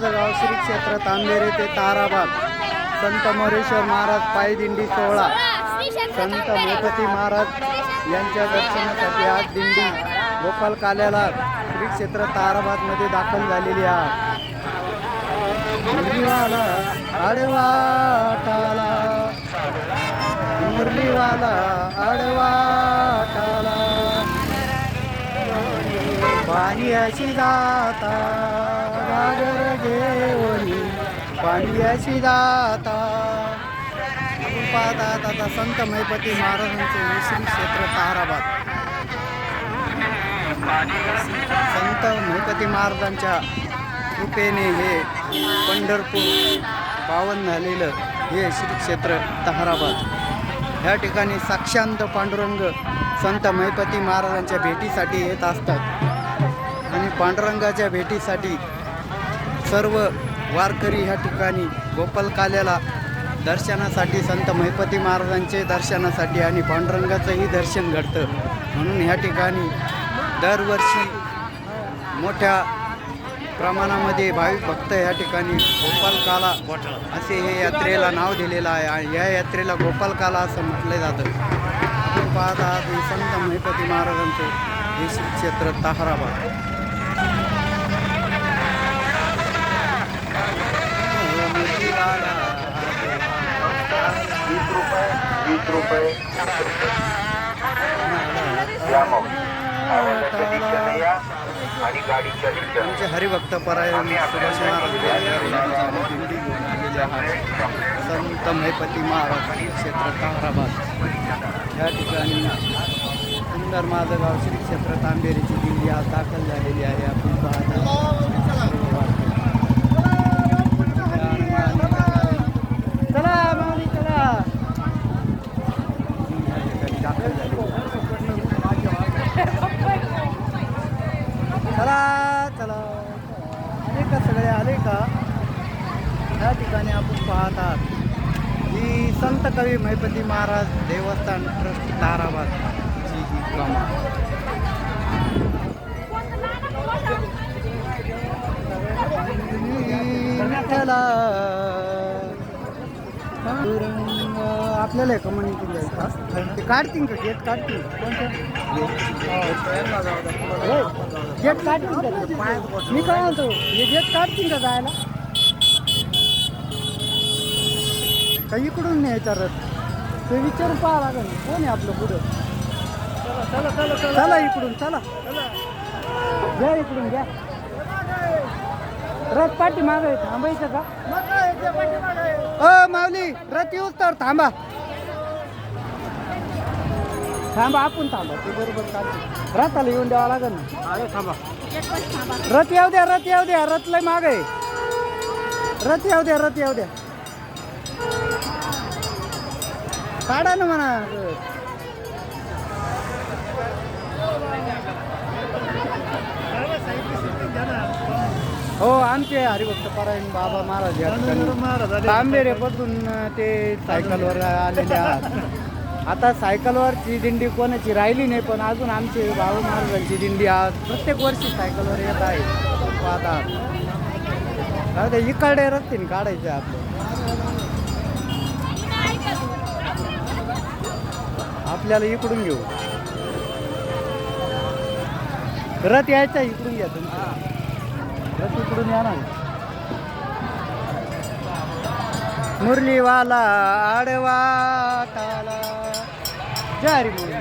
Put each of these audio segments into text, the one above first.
माझं गाव श्री क्षेत्र तांबेरे ते ताराबाग संत मोरेश्वर महाराज पायदिंडी सोहळा संत मोपती महाराज यांच्या दर्शनासाठी आज दिंडी गोपाल काल्याला श्री क्षेत्र ताराबादमध्ये दाखल झालेली आहे. मुरलीवाला आडवाटाला मुरलीवाला आडवाटाला पाणी अशी जाता. सागर घेऊनी पाणी दाता जाता आता संत मैपती महाराजांचे श्री क्षेत्र ताराबाद संत मैपती महाराजांच्या कृपेने हे पंढरपूर पावन झालेलं हे श्री क्षेत्र ताराबाद ह्या ठिकाणी साक्षांत पांडुरंग संत महिपती महाराजांच्या भेटीसाठी येत असतात. आणि पांडुरंगाच्या भेटीसाठी सर्व वारकरी ह्या ठिकाणी गोपालकाल्याला दर्शनासाठी संत महिपती महाराजांचे दर्शनासाठी आणि पांडुरंगाचंही दर्शन घडतं. म्हणून ह्या ठिकाणी दरवर्षी मोठ्या प्रमाणामध्ये भाविक भक्त या ठिकाणी गोपालकाला असे हे यात्रेला नाव दिलेलं आहे आणि या यात्रेला गोपालकाला असं म्हटलं जातं. आपण पाहत आहात संत महिपती महाराजांचे हे क्षेत्र ताहराबाद. वीस रुपये वीस रुपये या मग आवाजाच्या दिशेने या आणि गाडीच्या दिशेने हरिभक्त परायण सुभाष महाराज संत महिपती महाराज क्षेत्र ताहराबाद. या ठिकाणी सुंदर माझं गाव श्री क्षेत्र तांबेरीची दिंडी आज दाखल झालेली आहे. आपण पाहत आहात. चला माऊली चला या ठिकाणी दाखल झालेली आहे. चला चला आले का सगळे आले का या पाहतात. ही संत कवी महिपती महाराज देवस्थान ट्रस्ट ताराबाद. ची ही कमा आपल्याला एका केली आहे ते काढतील का? गेट काढतील? गेट काढतील का? मी काय म्हणतो? हे गेट काढतील का जायला? का इकडून न्यायचा रथ ते विचारून पाहा लागेल. कोण आहे आपलं पुढं? चला इकडून चला. घ्या इकडून घ्या. रथ पाठी मागे थांबायचं का? अ माऊली रथ येऊच तर थांबा. थांबा आपण थांबा. ते बरोबर रथाला येऊन द्यावा लागेल ना? थांबा. रथ येऊ द्या रथ येऊ द्या. रथ लय माग आहे. रथ येऊ द्या रथ येऊ द्या. काढा ना म्हणा. हो आमचे हरिभक्त पारायण बाबा महाराज तांबेरे बदलून ते सायकलवर आलेले आहात आता सायकलवरची दिंडी कोणाची राहिली नाही पण अजून आमचे बाबा महाराजांची दिंडी आज प्रत्येक वर्षी सायकलवर येत आहे पाहता जाऊ दे, इकडे रस्त्याने काढायचे आपलं आपल्याला इकडून घेऊ. रथ यायचा इकडून घ्या तुम्ही. रथ इकडून या ना मुरलीवाला आडवाटाला जय हरी मुरली.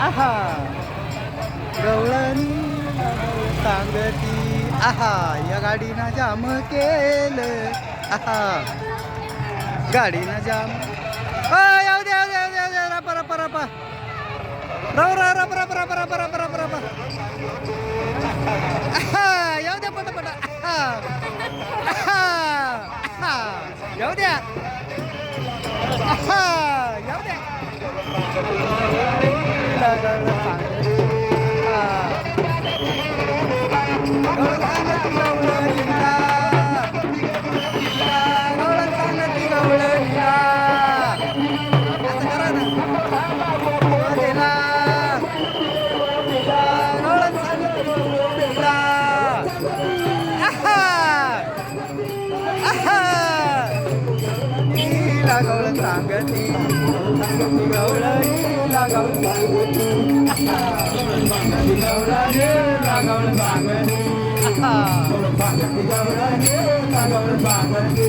आहा. गवळणी सांगती. आहा या गाडीनं जाम केलं. आहा. गाडीनं जाम. येऊ दे येऊ दे येऊ दे, रापा रापा रपा. राव रपा राप राप राप राप राप राप. रप येऊ द्या पट पट येऊ द्या. येऊ द्या गौर सांगती. गौरणी लागवण सांगती. गौरणे लागवण सांगती. गौरणी लागवण सांगती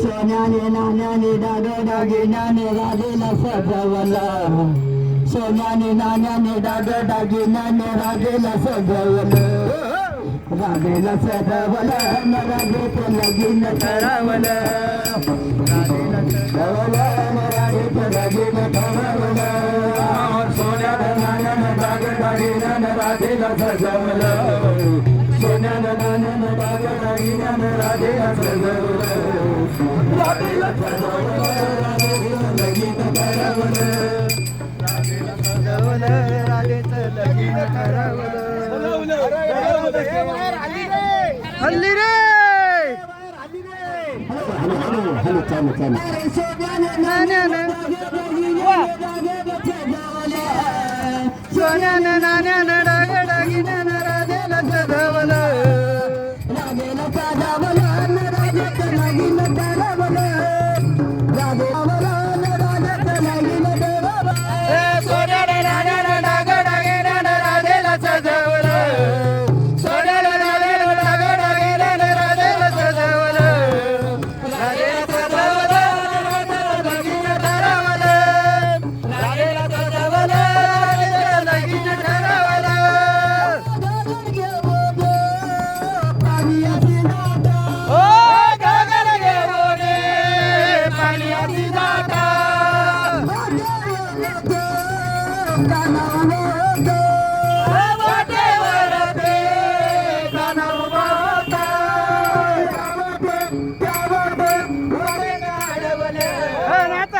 सोन्याने नाण्याने डाग डागिनाने राजेला सजवला सोन्याने नाण्याने डाग डागिनाने राजेला सजवलं राधेला सजवला राधे तर लगीन ठरवलं राधेला सजवला राधे तर लगीन ठरवलं असं जमलं सोन्यान नानन बागन गिन्यान राधे असं जमलं सोन्यान नान्यान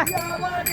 Yeah,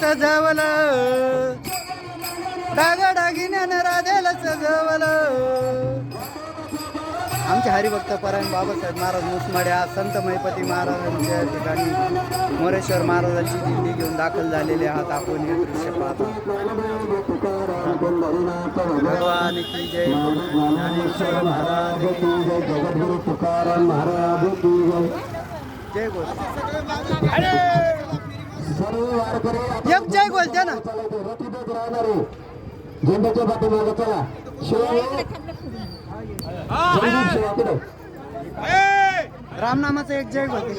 सजवलं डागा डागिन्यानं राधेला सजवलं आमचे हरिभक्त परायण बाबासाहेब महाराज मुसमाडे आज संत महिपती महाराजांच्या ठिकाणी मोरेश्वर महाराजांची दिंडी घेऊन दाखल झालेले आहात. आपण हे दृश्य पाहतो. भगवान की जय. ज्ञानेश्वर महाराज की जगद्गुरु तुकाराम महाराज की जय. जय गोष्ट एक जय गोल द्या ना. झेंड्याच्या पाठीमागे चला शिवाय रामनामाचं एक जय गोल.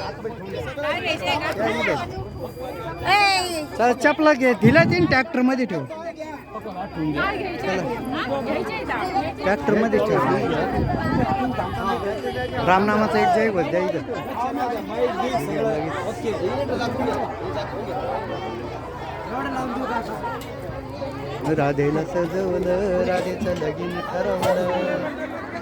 चल चपला घे. दिला तीन ट्रॅक्टरमध्ये ठेव. ट्रॅक्टरमध्ये रामनामाचा एक जय गोल द्या इथं राधेला सजवलं राधेचं लगीन ठरवलं.